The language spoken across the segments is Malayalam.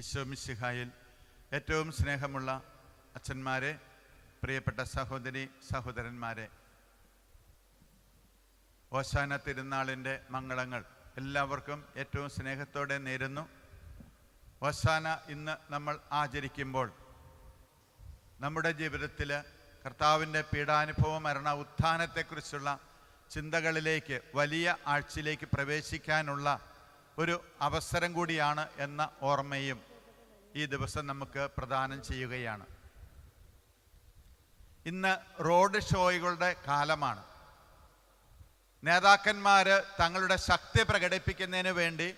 ഈശോ മിശിഹായിൽ ഏറ്റവും സ്നേഹമുള്ള അച്ഛന്മാരെ പ്രിയപ്പെട്ട സഹോദരി സഹോദരന്മാരെ ഓശാന തിരുനാളിന്റെ മംഗളങ്ങൾ എല്ലാവർക്കും ഏറ്റവും സ്നേഹത്തോടെ നേരുന്നു. ഓശാന ഇന്ന് നമ്മൾ ആചരിക്കുമ്പോൾ നമ്മുടെ ജീവിതത്തിൽ കർത്താവിന്റെ പീഡാനുഭവ മരണ ഉത്ഥാനത്തെക്കുറിച്ചുള്ള ചിന്തകളിലേക്ക് വലിയ ആഴ്ചയിലേക്ക് പ്രവേശിക്കാനുള്ള ഒരു അവസരം കൂടിയാണ് എന്ന ഓർമ്മയും ഈ ദിവസം നമുക്ക് പ്രദാനം ചെയ്യുകയാണ്. ഇന്ന് റോഡ് ഷോകളുടെ കാലമാണ്. നേതാക്കന്മാർ തങ്ങളുടെ ശക്തി പ്രകടിപ്പിക്കുന്നതിന് വേണ്ടി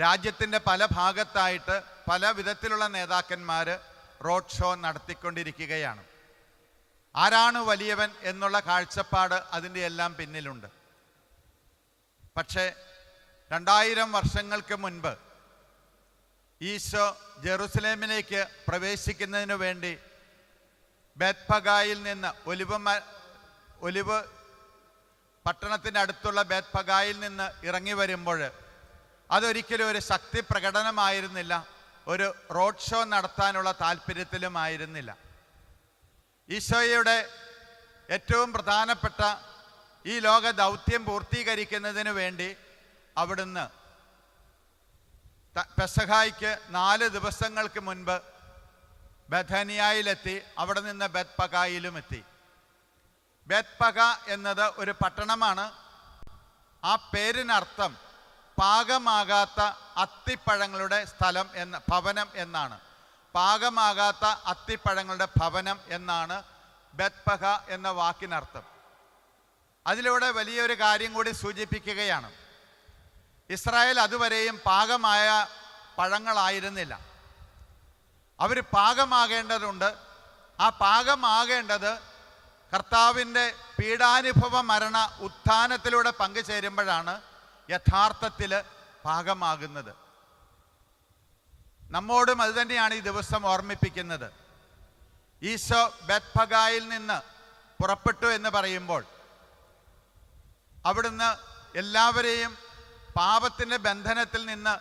രാജ്യത്തിന്റെ പല ഭാഗത്തായിട്ട് പല വിധത്തിലുള്ള നേതാക്കന്മാർ റോഡ് ഷോ നടത്തിക്കൊണ്ടിരിക്കുകയാണ്. ആരാണ് വലിയവൻ എന്നുള്ള കാഴ്ചപ്പാട് അതിന്റെ എല്ലാം പിന്നിലുണ്ട്. പക്ഷേ രണ്ടായിരം വർഷങ്ങൾക്ക് മുൻപ് ഈശോ ജെറുസലേമിലേക്ക് പ്രവേശിക്കുന്നതിനു വേണ്ടി ബേത്പഗായിൽ നിന്ന് ഒലിവ് ഒലിവ് പട്ടണത്തിന്റെ അടുത്തുള്ള ബേത്പഗായിൽ നിന്ന് ഇറങ്ങി വരുമ്പോൾ അതൊരിക്കലും ഒരു ശക്തി പ്രകടനമായിരുന്നില്ല ഒരു റോഡ് ഷോ നടത്താനുള്ള താല്പര്യത്തിലുമായിരുന്നില്ല. ഈശോയുടെ ഏറ്റവും പ്രധാനപ്പെട്ട ഈ ലോക ദൗത്യം പൂർത്തീകരിക്കുന്നതിന് വേണ്ടി അവിടുന്ന് പെസഹായിക്ക് നാല് ദിവസങ്ങൾക്ക് മുൻപ് ബഥനിയായിലെത്തി അവിടെ നിന്ന് ബത്പകായിലും എത്തി ബത്പക എന്നത് ഒരു പട്ടണമാണ്. ആ പേരിനർത്ഥം പാകമാകാത്ത അത്തിപ്പഴങ്ങളുടെ സ്ഥലം എന്ന ഭവനം എന്നാണ്. പാകമാകാത്ത അത്തിപ്പഴങ്ങളുടെ ഭവനം എന്നാണ് ബത്പക എന്ന വാക്കിനർത്ഥം. അതിലൂടെ വലിയൊരു കാര്യം കൂടി സൂചിപ്പിക്കുകയാണ്. ഇസ്രായേൽ അതുവരെയും പാകമായ പഴങ്ങളായിരുന്നില്ല. അവർ പാകമാകേണ്ടതുണ്ട്. ആ പാകമാകേണ്ടത് കർത്താവിന്റെ പീഡാനുഭവ മരണ ഉത്ഥാനത്തിലൂടെ പങ്കുചേരുമ്പോഴാണ് യഥാർത്ഥത്തിൽ പാകമാകുന്നത്. നമ്മോടും അത് തന്നെയാണ് ഈ ദിവസം ഓർമ്മിപ്പിക്കുന്നത്. ഈശോ ബത്ഭഗായിൽ നിന്ന് പുറപ്പെട്ടു എന്ന് പറയുമ്പോൾ അവിടുന്ന് എല്ലാവരെയും പാപത്തിന്റെ ബന്ധനത്തിൽ നിന്ന്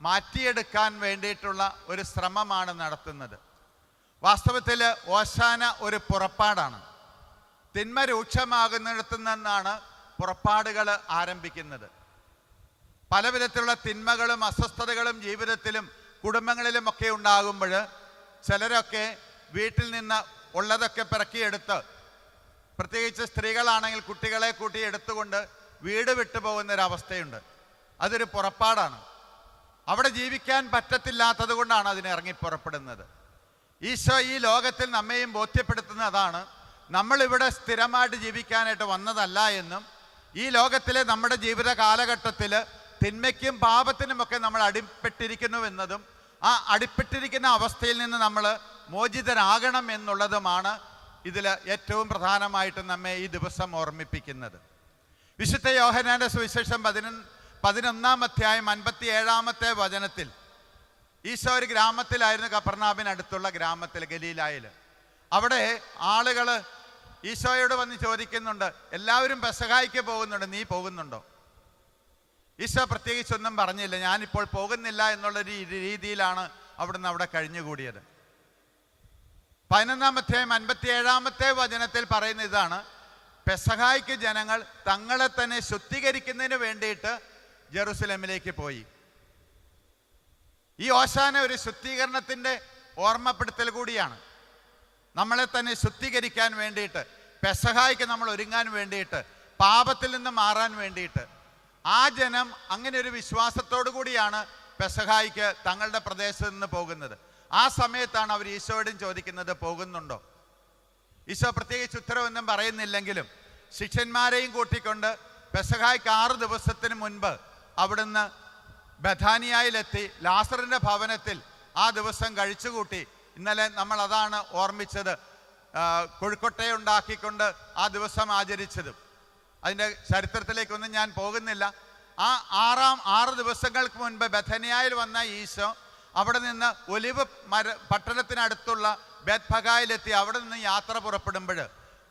മാറ്റിയെടുക്കാൻ വേണ്ടിയിട്ടുള്ള ഒരു ശ്രമമാണ് നടത്തുന്നത്. വാസ്തവത്തിൽ ഓശാന ഒരു പുറപ്പാടാണ്. തിന്മ രൂക്ഷമാകുന്നിടത്തു നിന്നാണ് പുറപ്പാടുകൾ ആരംഭിക്കുന്നത്. പല വിധത്തിലുള്ള തിന്മകളും അസ്വസ്ഥതകളും ജീവിതത്തിലും കുടുംബങ്ങളിലും ഒക്കെ ഉണ്ടാകുമ്പോൾ ചിലരൊക്കെ വീട്ടിൽ നിന്ന് ഉള്ളതൊക്കെ പിറക്കിയെടുത്ത് പ്രത്യേകിച്ച് സ്ത്രീകളാണെങ്കിൽ കുട്ടികളെ കൂട്ടി എടുത്തുകൊണ്ട് വീട് വിട്ടു പോകുന്ന ഒരു അവസ്ഥയുണ്ട് അതൊരു പുറപ്പാടാണ്. അവിടെ ജീവിക്കാൻ പറ്റത്തില്ലാത്തത് കൊണ്ടാണ് അതിന് ഇറങ്ങി പുറപ്പെടുന്നത്. ഈശോ ഈ ലോകത്തിൽ നമ്മെയും ബോധ്യപ്പെടുത്തുന്ന അതാണ്. നമ്മളിവിടെ സ്ഥിരമായിട്ട് ജീവിക്കാനായിട്ട് വന്നതല്ല എന്നും ഈ ലോകത്തിലെ നമ്മുടെ ജീവിത കാലഘട്ടത്തിൽ തിന്മയ്ക്കും പാപത്തിനുമൊക്കെ നമ്മൾ അടിപ്പെട്ടിരിക്കുന്നുവെന്നതും ആ അടിപ്പെട്ടിരിക്കുന്ന അവസ്ഥയിൽ നിന്ന് നമ്മൾ മോചിതരാകണം എന്നുള്ളതുമാണ് ഇതിൽ ഏറ്റവും പ്രധാനമായിട്ട് നമ്മെ ഈ ദിവസം ഓർമ്മിപ്പിക്കുന്നത്. വിശുദ്ധ യോഹനാന്റെ സുവിശേഷം പതിന പതിനൊന്നാം അധ്യായം അൻപത്തി ഏഴാമത്തെ വചനത്തിൽ. ഈശോ ഒരു ഗ്രാമത്തിലായിരുന്നു കപ്പർനാബിനടുത്തുള്ള ഗ്രാമത്തിൽ ഗലീലായിൽ. അവിടെ ആളുകൾ ഈശോയോട് വന്ന് ചോദിക്കുന്നുണ്ട് എല്ലാവരും പെസഹായിക്ക് പോകുന്നുണ്ട് നീ പോകുന്നുണ്ടോ? ഈശോ പ്രത്യേകിച്ചൊന്നും പറഞ്ഞില്ല ഞാനിപ്പോൾ പോകുന്നില്ല എന്നുള്ള രീതിയിലാണ് അവിടുന്ന് അവിടെ കഴിഞ്ഞുകൂടിയത്. പതിനൊന്നാം അധ്യായം അൻപത്തി ഏഴാമത്തെ വചനത്തിൽ പറയുന്ന ഇതാണ് പെസഹായിക്ക് ജനങ്ങൾ തങ്ങളെ തന്നെ ശുദ്ധീകരിക്കുന്നതിന് വേണ്ടിയിട്ട് ജെറുസലേമിലേക്ക് പോയി. ഈ ഓശാന ഒരു ശുദ്ധീകരണത്തിന്റെ ഓർമ്മപ്പെടുത്തൽ കൂടിയാണ്. നമ്മളെ തന്നെ ശുദ്ധീകരിക്കാൻ വേണ്ടിയിട്ട് പെസഹായിക്ക് നമ്മൾ ഒരുങ്ങാൻ വേണ്ടിയിട്ട് പാപത്തിൽ നിന്ന് മാറാൻ വേണ്ടിയിട്ട്. ആ ജനം അങ്ങനെ ഒരു വിശ്വാസത്തോടു കൂടിയാണ് പെസഹായിക്ക് തങ്ങളുടെ പ്രദേശത്ത് നിന്ന് പോകുന്നത്. ആ സമയത്താണ് അവർ ഈശോയോടും ചോദിക്കുന്നത് പോകുന്നുണ്ടോ? ഈശോ പ്രത്യേകിച്ച് ഉത്തരവൊന്നും പറയുന്നില്ലെങ്കിലും ശിഷ്യന്മാരെയും കൂട്ടിക്കൊണ്ട് പെസഹായ്ക്ക് ആറ് ദിവസത്തിന് മുൻപ് അവിടുന്ന് ബഥാനിയായിലെത്തി ലാസറിന്റെ ഭവനത്തിൽ ആ ദിവസം കഴിച്ചുകൂട്ടി. ഇന്നലെ നമ്മൾ അതാണ് ഓർമ്മിച്ചത് കൊഴുക്കൊട്ടയുണ്ടാക്കിക്കൊണ്ട് ആ ദിവസം ആചരിച്ചതും. അതിന്റെ ചരിത്രത്തിലേക്കൊന്നും ഞാൻ പോകുന്നില്ല. ആ ആറാം ആറ് ദിവസങ്ങൾക്ക് മുൻപ് ബഥനിയായിൽ വന്ന ഈശോ അവിടെ നിന്ന് ഒലിവ് മര പട്ടണത്തിനടുത്തുള്ള ബേത്ഭഗായിലെത്തി അവിടെ നിന്ന് യാത്ര പുറപ്പെടുമ്പോൾ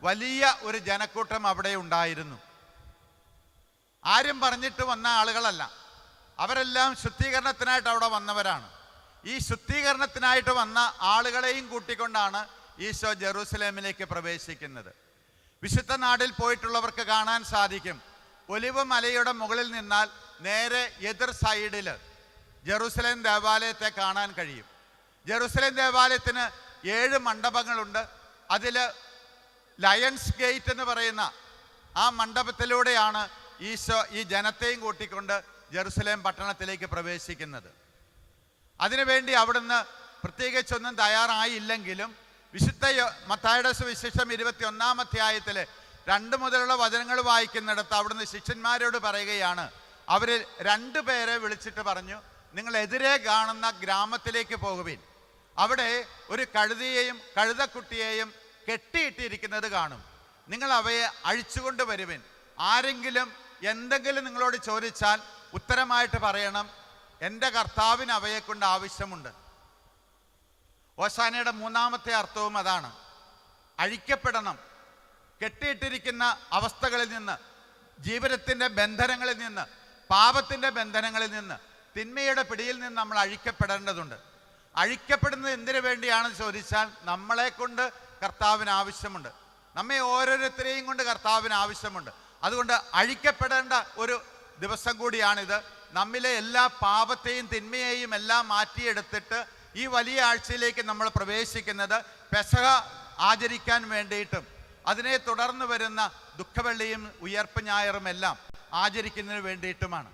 വലിയ ഒരു ജനക്കൂട്ടം അവിടെ ഉണ്ടായിരുന്നു. ആരും പറഞ്ഞിട്ട് വന്ന ആളുകളല്ല. അവരെല്ലാം ശുദ്ധീകരണത്തിനായിട്ട് അവിടെ വന്നവരാണ്. ഈ ശുദ്ധീകരണത്തിനായിട്ട് വന്ന ആളുകളെയും കൂട്ടിക്കൊണ്ടാണ് ഈശോ ജെറൂസലേമിലേക്ക് പ്രവേശിക്കുന്നത്. വിശുദ്ധ നാടിൽ പോയിട്ടുള്ളവർക്ക് കാണാൻ സാധിക്കും. ഒലിവ് മലയുടെ മുകളിൽ നിന്നാൽ നേരെ എതിർ സൈഡിൽ ജെറൂസലേം ദേവാലയത്തെ കാണാൻ കഴിയും. ജെറൂസലേം ദേവാലയത്തിന് ഏഴ് മണ്ഡപങ്ങളുണ്ട്. അതിൽ ലയൺസ് ഗേറ്റ് എന്ന് പറയുന്ന ആ മണ്ഡപത്തിലൂടെയാണ് ഈശോ ഈ ജനത്തെയും കൂട്ടിക്കൊണ്ട് ജെറുസലേം പട്ടണത്തിലേക്ക് പ്രവേശിക്കുന്നത്. അതിനുവേണ്ടി അവിടുന്ന് പ്രത്യേകിച്ചൊന്നും തയ്യാറായില്ലെങ്കിലും വിശുദ്ധ മത്തായുടെ സുവിശേഷം ഇരുപത്തി ഒന്നാം അധ്യായത്തിൽ രണ്ട് മുതലുള്ള വചനങ്ങൾ വായിക്കുന്നിടത്ത് അവിടുന്ന് ശിഷ്യന്മാരോട് പറയുകയാണ് അവർ രണ്ടു പേരെ വിളിച്ചിട്ട് പറഞ്ഞു നിങ്ങൾ എതിരെ കാണുന്ന ഗ്രാമത്തിലേക്ക് പോകുവിൻ. അവിടെ ഒരു കഴുതിയെയും കഴുതക്കുട്ടിയെയും കെട്ടിയിട്ടിരിക്കുന്നത് കാണും. നിങ്ങൾ അവയെ അഴിച്ചുകൊണ്ട് വരുവിൻ. ആരെങ്കിലും എന്തെങ്കിലും നിങ്ങളോട് ചോദിച്ചാൽ ഉത്തരമായിട്ട് പറയണം എന്റെ കർത്താവിന് അവയെ കൊണ്ട് ആവശ്യമുണ്ട്. ഓശാനയുടെ മൂന്നാമത്തെ അർത്ഥവും അതാണ്. അഴിക്കപ്പെടണം. കെട്ടിയിട്ടിരിക്കുന്ന അവസ്ഥകളിൽ നിന്ന് ജീവിതത്തിന്റെ ബന്ധനങ്ങളിൽ നിന്ന് പാപത്തിന്റെ ബന്ധനങ്ങളിൽ നിന്ന് തിന്മയുടെ പിടിയിൽ നിന്ന് നമ്മൾ അഴിക്കപ്പെടേണ്ടതുണ്ട്. അഴിക്കപ്പെടുന്നത് എന്തിനു വേണ്ടിയാണെന്ന് ചോദിച്ചാൽ നമ്മളെ കൊണ്ട് കർത്താവിന് ആവശ്യമുണ്ട്. നമ്മെ ഓരോരുത്തരെയും കൊണ്ട് കർത്താവിന് ആവശ്യമുണ്ട്. അതുകൊണ്ട് അഴിക്കപ്പെടേണ്ട ഒരു ദിവസം കൂടിയാണിത്. നമ്മിലെ എല്ലാ പാപത്തെയും തിന്മയെയും എല്ലാം മാറ്റിയെടുത്തിട്ട് ഈ വലിയ ആഴ്ചയിലേക്ക് നമ്മൾ പ്രവേശിക്കുന്നത് പെസഹ ആചരിക്കാൻ വേണ്ടിയിട്ടും അതിനെ തുടർന്ന് വരുന്ന ദുഃഖവെള്ളിയും ഉയർപ്പ് ഞായറും എല്ലാം ആചരിക്കുന്നതിന് വേണ്ടിയിട്ടുമാണ്.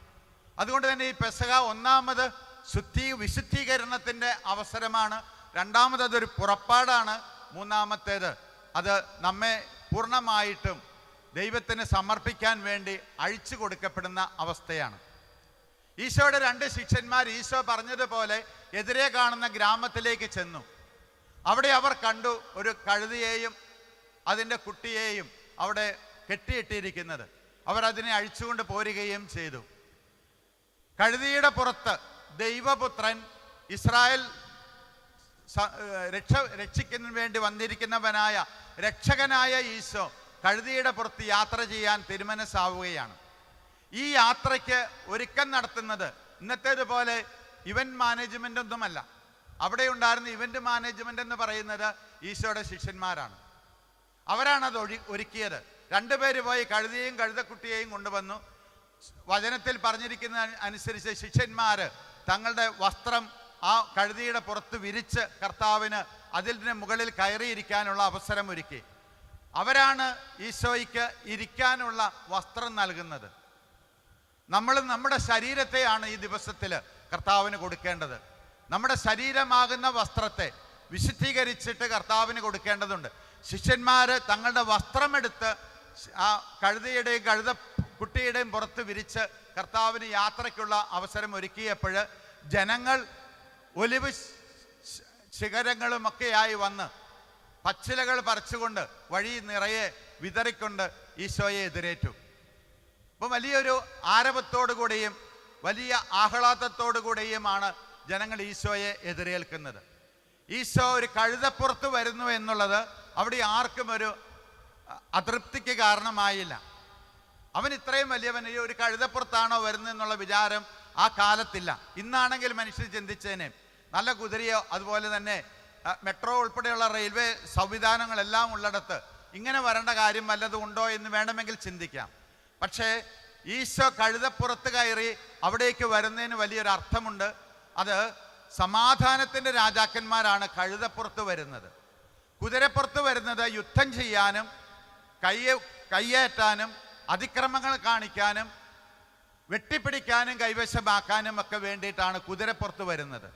അതുകൊണ്ട് തന്നെ ഈ പെസഹ ഒന്നാമത് ശുദ്ധീ വിശുദ്ധീകരണത്തിന്റെ അവസരമാണ്. രണ്ടാമത് ഒരു പുറപ്പാടാണ്. മൂന്നാമത്തേത് അത് നമ്മെ പൂർണമായിട്ടും ദൈവത്തിന് സമർപ്പിക്കാൻ വേണ്ടി അഴിച്ചു കൊടുക്കപ്പെടുന്ന അവസ്ഥയാണ്. ഈശോയുടെ രണ്ട് ശിഷ്യന്മാർ ഈശോ പറഞ്ഞതുപോലെ എതിരെ കാണുന്ന ഗ്രാമത്തിലേക്ക് ചെന്നു. അവിടെ അവർ കണ്ടു ഒരു കഴുതിയെയും അതിന്റെ കുട്ടിയെയും അവിടെ കെട്ടിയിട്ടിരിക്കുന്നത്. അവർ അതിനെ അഴിച്ചുകൊണ്ട് പോരുകയും ചെയ്തു. കഴുതിയുടെ പുറത്ത് ദൈവപുത്രൻ ഇസ്രായേൽ രക്ഷ രക്ഷിക്കുന്നതിന് വേണ്ടി വന്നിരിക്കുന്നവനായ രക്ഷകനായ ഈശോ കഴുതിയുടെ പുറത്ത് യാത്ര ചെയ്യാൻ തിരുമനസ്സാവുകയാണ്. ഈ യാത്രയ്ക്ക് ഒരുക്കം നടത്തുന്നത് ഇന്നത്തേതുപോലെ ഇവന്റ് മാനേജ്മെന്റ് ഒന്നുമല്ല. അവിടെ ഉണ്ടായിരുന്ന ഇവന്റ് മാനേജ്മെന്റ് എന്ന് പറയുന്നത് ഈശോയുടെ ശിഷ്യന്മാരാണ്. അവരാണ് അത് ഒഴി ഒരുക്കിയത്. രണ്ടുപേര് പോയി കഴുതിയെയും കഴുതക്കുട്ടിയെയും കൊണ്ടുവന്നു. വചനത്തിൽ പറഞ്ഞിരിക്കുന്ന അനുസരിച്ച് ശിഷ്യന്മാര് തങ്ങളുടെ വസ്ത്രം ആ കഴുതിയുടെ പുറത്ത് വിരിച്ച് കർത്താവിന് അതിന് മുകളിൽ കയറിയിരിക്കാനുള്ള അവസരം ഒരുക്കി. അവരാണ് ഈശോയ്ക്ക് ഇരിക്കാനുള്ള വസ്ത്രം നൽകുന്നത്. നമ്മൾ നമ്മുടെ ശരീരത്തെയാണ് ഈ ദിവസത്തിൽ കർത്താവിന് കൊടുക്കേണ്ടത്. നമ്മുടെ ശരീരമാകുന്ന വസ്ത്രത്തെ വിശുദ്ധീകരിച്ചിട്ട് കർത്താവിന് കൊടുക്കേണ്ടതുണ്ട്. ശിഷ്യന്മാർ തങ്ങളുടെ വസ്ത്രമെടുത്ത് ആ കഴുതയുടെയും കഴുത കുട്ടിയുടെയും പുറത്ത് വിരിച്ച് കർത്താവിന് യാത്രയ്ക്കുള്ള അവസരം ഒരുക്കിയപ്പോൾ ജനങ്ങൾ ഒലിവ് ശിഖരങ്ങളുമൊക്കെയായി വന്ന് പച്ചിലകൾ പറിച്ചുകൊണ്ട് വഴി നിറയെ വിതറിക്കൊണ്ട് ഈശോയെ എതിരേറ്റു. അപ്പം വലിയൊരു ആരവത്തോടു കൂടിയും വലിയ ആഹ്ലാദത്തോടു കൂടിയുമാണ് ജനങ്ങൾ ഈശോയെ എതിരേൽക്കുന്നത്. ഈശോ ഒരു കഴുതപ്പുറത്ത് വരുന്നു എന്നുള്ളത് അവിടെ ആർക്കും ഒരു അതൃപ്തിക്ക് കാരണമായില്ല. അവൻ ഇത്രയും വലിയവൻ ഈ ഒരു കഴുതപ്പുറത്താണോ വരുന്നത് എന്നുള്ള വിചാരം ആ കാലത്തില്ല. ഇന്നാണെങ്കിൽ മനുഷ്യർ ചിന്തിച്ചേനെ നല്ല കുതിരയോ അതുപോലെ തന്നെ മെട്രോ ഉൾപ്പെടെയുള്ള റെയിൽവേ സംവിധാനങ്ങളെല്ലാം ഉള്ളിടത്ത് ഇങ്ങനെ വരേണ്ട കാര്യം വല്ലതും ഉണ്ടോ എന്ന് വേണമെങ്കിൽ ചിന്തിക്കാം. പക്ഷേ ഈശോ കഴുതപ്പുറത്ത് കയറി അവിടേക്ക് വരുന്നതിന് വലിയൊരു അർത്ഥമുണ്ട്. അത് സമാധാനത്തിന്റെ രാജാക്കന്മാരാണ് കഴുതപ്പുറത്ത് വരുന്നത്. കുതിരപ്പുറത്ത് വരുന്നത് യുദ്ധം ചെയ്യാനും കയ്യ കയ്യേറ്റാനും അതിക്രമങ്ങൾ കാണിക്കാനും വെട്ടിപ്പിടിക്കാനും കൈവശമാക്കാനും ഒക്കെ വേണ്ടിയിട്ടാണ് കുതിരപ്പുറത്ത് വരുന്നത്.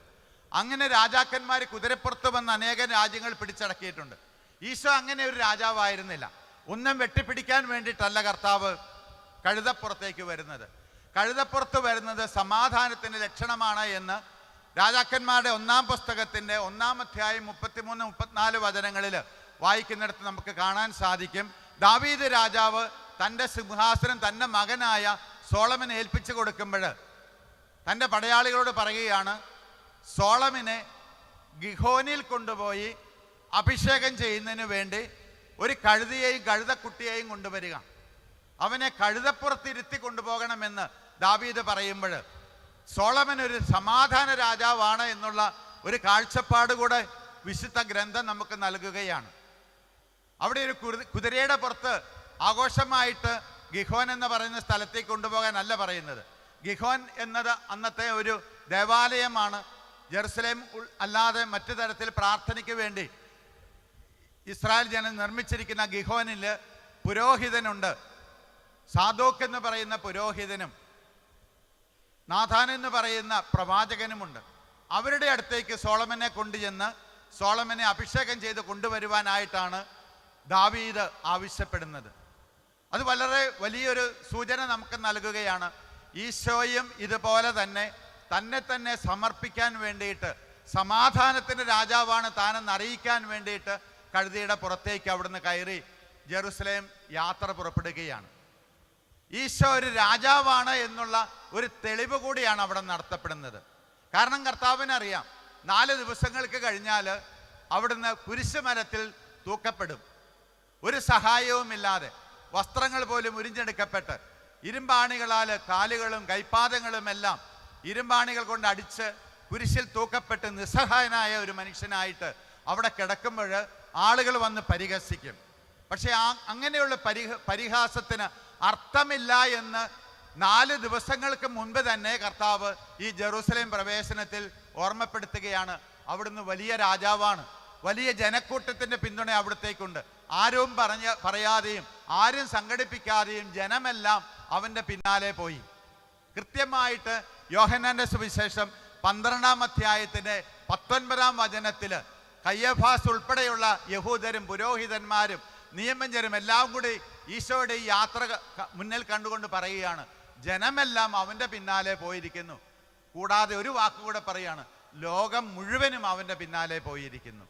അങ്ങനെ രാജാക്കന്മാർ കുതിരപ്പുറത്ത് വന്ന് അനേകം രാജ്യങ്ങൾ പിടിച്ചടക്കിയിട്ടുണ്ട്. ഈശോ അങ്ങനെ ഒരു രാജാവായിരുന്നില്ല. ഒന്നും വെട്ടിപ്പിടിക്കാൻ വേണ്ടിയിട്ടല്ല കർത്താവ് കഴുതപ്പുറത്തേക്ക് വരുന്നത്. കഴുതപ്പുറത്ത് വരുന്നത് സമാധാനത്തിന്റെ ലക്ഷണമാണ് എന്ന് രാജാക്കന്മാരുടെ ഒന്നാം പുസ്തകത്തിന്റെ ഒന്നാം അധ്യായം മുപ്പത്തിമൂന്ന് മുപ്പത്തിനാല് വചനങ്ങളിൽ വായിക്കുന്നിടത്ത് നമുക്ക് കാണാൻ സാധിക്കും. ദാവീദ് രാജാവ് തന്റെ സിംഹാസനം തന്റെ മകനായ സോളമൻ ഏൽപ്പിച്ചു കൊടുക്കുമ്പോൾ തന്റെ പടയാളികളോട് പറയുകയാണ് സോളമിനെ ഗിഹോനിൽ കൊണ്ടുപോയി അഭിഷേകം ചെയ്യുന്നതിന് വേണ്ടി ഒരു കഴുതിയെയും കഴുതക്കുട്ടിയെയും കൊണ്ടുവരിക. അവനെ കഴുതപ്പുറത്തിരുത്തി കൊണ്ടുപോകണമെന്ന് ദാവീദ് പറയുമ്പോൾ സോളമൻ ഒരു സമാധാന രാജാവാണ് എന്നുള്ള ഒരു കാഴ്ചപ്പാട് കൂടെ വിശുദ്ധ ഗ്രന്ഥം നമുക്ക് നൽകുകയാണ്. അവിടെ ഒരു കുതിരയുടെ പുറത്ത് ആഘോഷമായിട്ട് ഗിഹോൻ എന്ന് പറയുന്ന സ്ഥലത്തേക്ക് കൊണ്ടുപോകാനല്ല പറയുന്നത്. ഗിഹോൻ എന്നത് അന്നത്തെ ഒരു ദേവാലയമാണ്. ജെറുസലേം അല്ലാതെ മറ്റു തരത്തിൽ പ്രാർത്ഥനയ്ക്ക് വേണ്ടി ഇസ്രായേൽ ജനം നിർമ്മിച്ചിരിക്കുന്ന ഗിഹോനിൽ പുരോഹിതനുണ്ട്. സാദോക്ക് എന്ന് പറയുന്ന പുരോഹിതനും നാഥാൻ എന്ന് പറയുന്ന പ്രവാചകനുമുണ്ട്. അവരുടെ അടുത്തേക്ക് സോളമനെ കൊണ്ടുചെന്ന് സോളമനെ അഭിഷേകം ചെയ്ത് കൊണ്ടുവരുവാനായിട്ടാണ് ദാവീദ് ആവശ്യപ്പെടുന്നത്. അത് വളരെ വലിയൊരു സൂചന നമുക്ക് നൽകുകയാണ്. ഈശോയും ഇതുപോലെ തന്നെ തന്നെ തന്നെ സമർപ്പിക്കാൻ വേണ്ടിയിട്ട് സമാധാനത്തിന്റെ രാജാവാണ് താനെന്ന് അറിയിക്കാൻ വേണ്ടിയിട്ട് കഴുതിയുടെ പുറത്തേക്ക് അവിടുന്ന് കയറി ജെറുസലേം യാത്ര പുറപ്പെടുകയാണ്. ഈശോ ഒരു രാജാവാണ് എന്നുള്ള ഒരു തെളിവ് കൂടിയാണ് അവിടെ നടത്തപ്പെടുന്നത്. കാരണം കർത്താവിന് അറിയാം നാല് ദിവസങ്ങൾക്ക് കഴിഞ്ഞാൽ അവിടുന്ന് കുരിശുമരത്തിൽ തൂക്കപ്പെടും. ഒരു സഹായവുമില്ലാതെ വസ്ത്രങ്ങൾ പോലും ഉരിഞ്ഞെടുക്കപ്പെട്ട് ഇരുമ്പാണികളാൽ കാലുകളും കൈപ്പാദങ്ങളും എല്ലാം ഇരുമ്പാണികൾ കൊണ്ട് അടിച്ച് കുരിശിൽ തൂക്കപ്പെട്ട് നിസ്സഹായനായ ഒരു മനുഷ്യനായിട്ട് അവിടെ കിടക്കുമ്പോൾ ആളുകൾ വന്ന് പരിഹസിക്കും. പക്ഷേ ആ അങ്ങനെയുള്ള പരിഹ പരിഹാസത്തിന് അർത്ഥമില്ല എന്ന് നാല് ദിവസങ്ങൾക്ക് മുൻപ് തന്നെ കർത്താവ് ഈ ജെറൂസലേം പ്രവേശനത്തിൽ ഓർമ്മപ്പെടുത്തുകയാണ്. അവിടുന്ന് വലിയ രാജാവാണ്. വലിയ ജനക്കൂട്ടത്തിന്റെ പിന്തുണ അവിടത്തേക്കുണ്ട്. ആരും പറഞ്ഞ പറയാതെയും ആരും സംഘടിപ്പിക്കാതെയും ജനമെല്ലാം അവന്റെ പിന്നാലെ പോയി. കൃത്യമായിട്ട് യോഹനാന്റെ സുവിശേഷം പന്ത്രണ്ടാം അധ്യായത്തിന്റെ പത്തൊൻപതാം വചനത്തിൽ കയ്യഫാസ് ഉൾപ്പെടെയുള്ള യഹൂദരും പുരോഹിതന്മാരും നിയമജ്ഞരും എല്ലാം കൂടി ഈശോയുടെ ഈ യാത്ര മുന്നിൽ കണ്ടുകൊണ്ട് പറയുകയാണ് ജനമെല്ലാം അവന്റെ പിന്നാലെ പോയിരിക്കുന്നു. കൂടാതെ ഒരു വാക്കുകൂടെ പറയുകയാണ് ലോകം മുഴുവനും അവന്റെ പിന്നാലെ പോയിരിക്കുന്നു.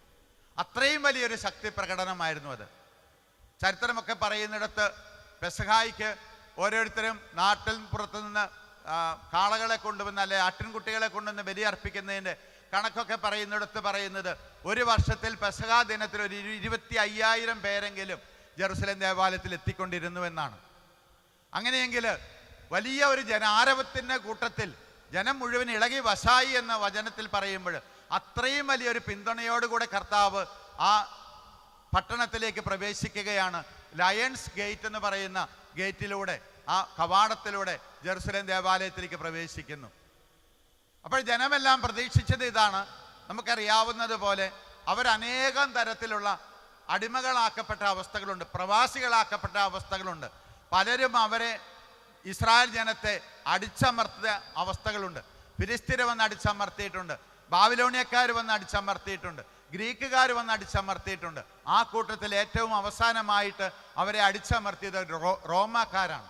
അത്രയും വലിയൊരു ശക്തി പ്രകടനമായിരുന്നു അത്. ചരിത്രമൊക്കെ പറയുന്നിടത്ത് പെസഹായിക്ക് ഓരോരുത്തരും നാട്ടിൽ പുറത്തു നിന്ന് കാളകളെ കൊണ്ടുവന്ന് അല്ലെ ആട്ടിൻകുട്ടികളെ കൊണ്ടുവന്ന് ബലി അർപ്പിക്കുന്നതിന്റെ കണക്കൊക്കെ പറയുന്നിടത്ത് പറയുന്നത് ഒരു വർഷത്തിൽ പെസഹാ ദിനത്തിൽ ഒരു ഇരു- ഇരുപത്തി അയ്യായിരം പേരെങ്കിലും ജെറുസലേം ദേവാലയത്തിൽ എത്തിക്കൊണ്ടിരുന്നു എന്നാണ്. അങ്ങനെയെങ്കിൽ വലിയ ഒരു ജനാരവത്തിന്റെ കൂട്ടത്തിൽ ജനം മുഴുവൻ ഇളകി വശായി എന്ന വചനത്തിൽ പറയുമ്പോൾ അത്രയും വലിയൊരു പിന്തുണയോടുകൂടെ കർത്താവ് ആ പട്ടണത്തിലേക്ക് പ്രവേശിക്കുകയാണ്. ലയൺസ് ഗേറ്റ് എന്ന് പറയുന്ന ഗേറ്റിലൂടെ ആ കവാടത്തിലൂടെ ജെറുസലേം ദേവാലയത്തിലേക്ക് പ്രവേശിക്കുന്നു. അപ്പോൾ ജനമെല്ലാം പ്രതീക്ഷിച്ചത് ഇതാണ്. നമുക്കറിയാവുന്നത് പോലെ അവരനേകം തരത്തിലുള്ള അടിമകളാക്കപ്പെട്ട അവസ്ഥകളുണ്ട് പ്രവാസികളാക്കപ്പെട്ട അവസ്ഥകളുണ്ട്. പലരും അവരെ ഇസ്രായേൽ ജനത്തെ അടിച്ചമർത്തിയ അവസ്ഥകളുണ്ട്. ഫിലിസ്തീനെ വന്ന് അടിച്ചമർത്തിയിട്ടുണ്ട്. ബാബിലോണിയക്കാർ വന്ന് അടിച്ചമർത്തിയിട്ടുണ്ട്. ഗ്രീക്കുകാർ വന്ന് അടിച്ചമർത്തിയിട്ടുണ്ട്. ആ കൂട്ടത്തിൽ ഏറ്റവും അവസാനമായിട്ട് അവരെ അടിച്ചമർത്തിയത് റോമാക്കാരാണ്.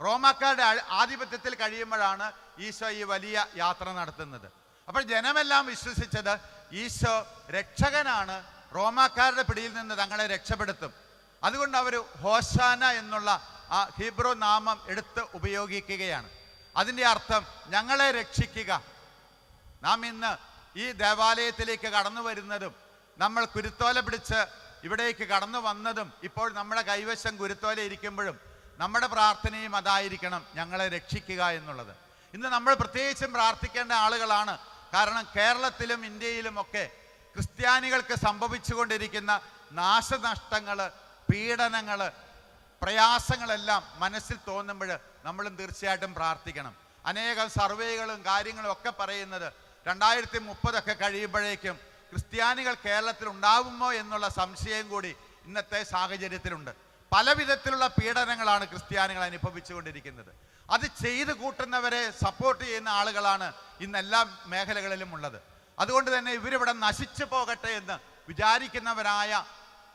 റോമാക്കാരുടെ ആധിപത്യത്തിൽ കഴിയുമ്പോഴാണ് ഈശോ ഈ വലിയ യാത്ര നടത്തുന്നത്. അപ്പോൾ ജനമെല്ലാം വിശ്വസിച്ചത് ഈശോ രക്ഷകനാണ് റോമാക്കാരുടെ പിടിയിൽ നിന്ന് തങ്ങളെ രക്ഷപ്പെടുത്തും. അതുകൊണ്ട് അവർ ഹോശാന എന്നുള്ള ആ ഹീബ്രോ നാമം എടുത്ത് ഉപയോഗിക്കുകയാണ്. അതിന്റെ അർത്ഥം ഞങ്ങളെ രക്ഷിക്കുക. നാം ഇന്ന് ഈ ദേവാലയത്തിലേക്ക് കടന്നു വരുന്നതും നമ്മൾ കുരുത്തോല പിടിച്ച് ഇവിടേക്ക് കടന്നു വന്നതും ഇപ്പോൾ നമ്മുടെ കൈവശം കുരുത്തോല ഇരിക്കുമ്പോഴും നമ്മുടെ പ്രാർത്ഥനയും അതായിരിക്കണം ഞങ്ങളെ രക്ഷിക്കുക എന്നുള്ളത്. ഇന്ന് നമ്മൾ പ്രത്യേകിച്ചും പ്രാർത്ഥിക്കേണ്ട ആളുകളാണ്. കാരണം കേരളത്തിലും ഇന്ത്യയിലും ഒക്കെ ക്രിസ്ത്യാനികൾക്ക് സംഭവിച്ചുകൊണ്ടിരിക്കുന്ന നാശനഷ്ടങ്ങൾ പീഡനങ്ങൾ പ്രയാസങ്ങളെല്ലാം മനസ്സിൽ തോന്നുമ്പോൾ നമ്മളും തീർച്ചയായിട്ടും പ്രാർത്ഥിക്കണം. അനേകം സർവേകളും കാര്യങ്ങളും ഒക്കെ പറയുന്നത് രണ്ടായിരത്തി മുപ്പതൊക്കെ കഴിയുമ്പോഴേക്കും ക്രിസ്ത്യാനികൾ കേരളത്തിൽ ഉണ്ടാകുമോ എന്നുള്ള സംശയം കൂടി ഇന്നത്തെ സാഹചര്യത്തിലുണ്ട്. പല വിധത്തിലുള്ള പീഡനങ്ങളാണ് ക്രിസ്ത്യാനികൾ അനുഭവിച്ചുകൊണ്ടിരിക്കുന്നത്. അത് ചെയ്തു കൂട്ടുന്നവരെ സപ്പോർട്ട് ചെയ്യുന്ന ആളുകളാണ് ഇന്ന് എല്ലാ മേഖലകളിലും ഉള്ളത്. അതുകൊണ്ട് തന്നെ ഇവരിവിടെ നശിച്ചു പോകട്ടെ എന്ന് വിചാരിക്കുന്നവരായ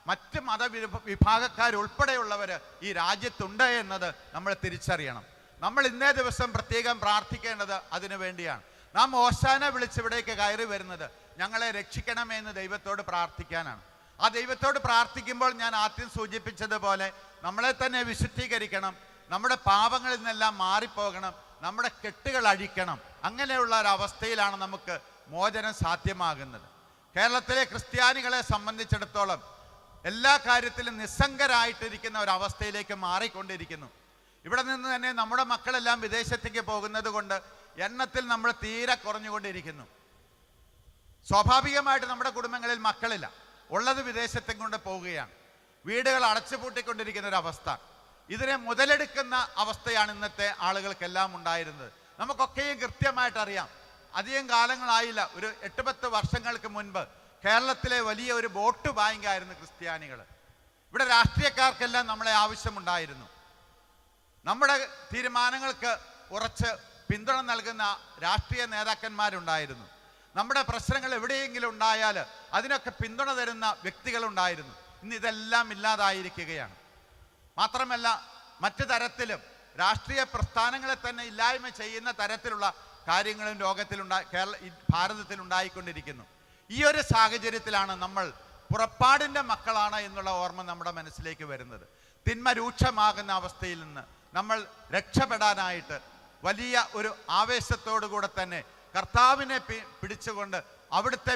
മറ്റ് മത വിഭാഗക്കാരുൾപ്പെടെയുള്ളവർ ഈ രാജ്യത്തുണ്ട് എന്നത് നമ്മൾ തിരിച്ചറിയണം. നമ്മൾ ഇന്നേ ദിവസം പ്രത്യേകം പ്രാർത്ഥിക്കേണ്ടത് അതിനു വേണ്ടിയാണ്. നാം ഓശാന വിളിച്ച് ഇവിടേക്ക് കയറി വരുന്നത് ഞങ്ങളെ രക്ഷിക്കണമെന്ന് ദൈവത്തോട് പ്രാർത്ഥിക്കാനാണ്. ആ ദൈവത്തോട് പ്രാർത്ഥിക്കുമ്പോൾ ഞാൻ ആദ്യം സൂചിപ്പിച്ചതുപോലെ നമ്മളെ തന്നെ വിശുദ്ധീകരിക്കണം നമ്മുടെ പാപങ്ങളിൽ നിന്നെല്ലാം മാറിപ്പോകണം നമ്മുടെ കെട്ടുകൾ അഴിക്കണം. അങ്ങനെയുള്ള ഒരു അവസ്ഥയിലാണ് നമുക്ക് മോചനം സാധ്യമാകുന്നത്. കേരളത്തിലെ ക്രിസ്ത്യാനികളെ സംബന്ധിച്ചിടത്തോളം എല്ലാ കാര്യത്തിലും നിസ്സംഗരായിട്ടിരിക്കുന്ന ഒരു അവസ്ഥയിലേക്ക് മാറിക്കൊണ്ടിരിക്കുന്നു. ഇവിടെ നിന്ന് തന്നെ നമ്മുടെ മക്കളെല്ലാം വിദേശത്തേക്ക് പോകുന്നത് കൊണ്ട് എണ്ണത്തിൽ നമ്മൾ തീരെ കുറഞ്ഞുകൊണ്ടിരിക്കുന്നു. സ്വാഭാവികമായിട്ട് നമ്മുടെ കുടുംബങ്ങളിൽ മക്കളില്ല. ഉള്ളത് വിദേശത്തും കൊണ്ട് പോവുകയാണ്. വീടുകൾ അടച്ചുപൂട്ടിക്കൊണ്ടിരിക്കുന്ന ഒരു അവസ്ഥ. ഇതിനെ മുതലെടുക്കുന്ന അവസ്ഥയാണ് ഇന്നത്തെ ആളുകൾക്കെല്ലാം ഉണ്ടായിരുന്നത്. നമുക്കൊക്കെയും കൃത്യമായിട്ട് അറിയാം. അധികം കാലങ്ങളായില്ല. ഒരു എട്ട് പത്ത് വർഷങ്ങൾക്ക് മുൻപ് കേരളത്തിലെ വലിയ ഒരു വോട്ട് ബാങ്കായിരുന്നു ക്രിസ്ത്യാനികൾ ഇവിടെ രാഷ്ട്രീയക്കാർക്കെല്ലാം നമ്മളെ ആവശ്യമുണ്ടായിരുന്നു. നമ്മുടെ തീരുമാനങ്ങൾക്ക് ഉറച്ച് പിന്തുണ നൽകുന്ന രാഷ്ട്രീയ നേതാക്കന്മാരുണ്ടായിരുന്നു. നമ്മുടെ പ്രശ്നങ്ങൾ എവിടെയെങ്കിലും ഉണ്ടായാൽ അതിനൊക്കെ പിന്തുണ തരുന്ന വ്യക്തികളുണ്ടായിരുന്നു. ഇന്ന് ഇതെല്ലാം ഇല്ലാതായിരിക്കുകയാണ്. മാത്രമല്ല മറ്റു തരത്തിലും രാഷ്ട്രീയ പ്രസ്ഥാനങ്ങളെ തന്നെ ഇല്ലായ്മ ചെയ്യുന്ന തരത്തിലുള്ള കാര്യങ്ങളും ലോകത്തിലുണ്ടാ കേരള ഉണ്ടായിക്കൊണ്ടിരിക്കുന്നു ഈ ഒരു സാഹചര്യത്തിലാണ് നമ്മൾ പുറപ്പാടിന്റെ മക്കളാണ് എന്നുള്ള ഓർമ്മ നമ്മുടെ മനസ്സിലേക്ക് വരുന്നത്. തിന്മ രൂക്ഷമാകുന്ന അവസ്ഥയിൽ നിന്ന് നമ്മൾ രക്ഷപ്പെടാനായിട്ട് വലിയ ഒരു ആവേശത്തോടു കൂടെ തന്നെ കർത്താവിനെ പിടിച്ചുകൊണ്ട് അവിടുത്തെ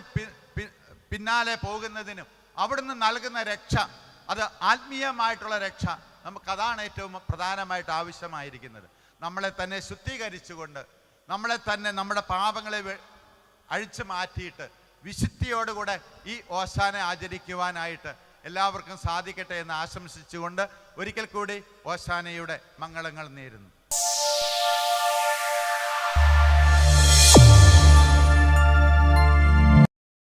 പിന്നാലെ പോകുന്നതിനും അവിടുന്ന് നൽകുന്ന രക്ഷ അത് ആത്മീയമായിട്ടുള്ള രക്ഷ നമുക്കതാണ് ഏറ്റവും പ്രധാനമായിട്ട് ആവശ്യമായിരിക്കുന്നത്. നമ്മളെ തന്നെ ശുദ്ധീകരിച്ചുകൊണ്ട് നമ്മളെ തന്നെ നമ്മുടെ പാപങ്ങളെ അഴിച്ചു മാറ്റിയിട്ട് വിശുദ്ധിയോടുകൂടെ ഈ ഓശാന ആചരിക്കുവാനായിട്ട് എല്ലാവർക്കും സാധിക്കട്ടെ എന്ന് ആശംസിച്ചുകൊണ്ട് ഒരിക്കൽ കൂടി ഓശാനയുടെ മംഗളങ്ങൾ നേരുന്നു.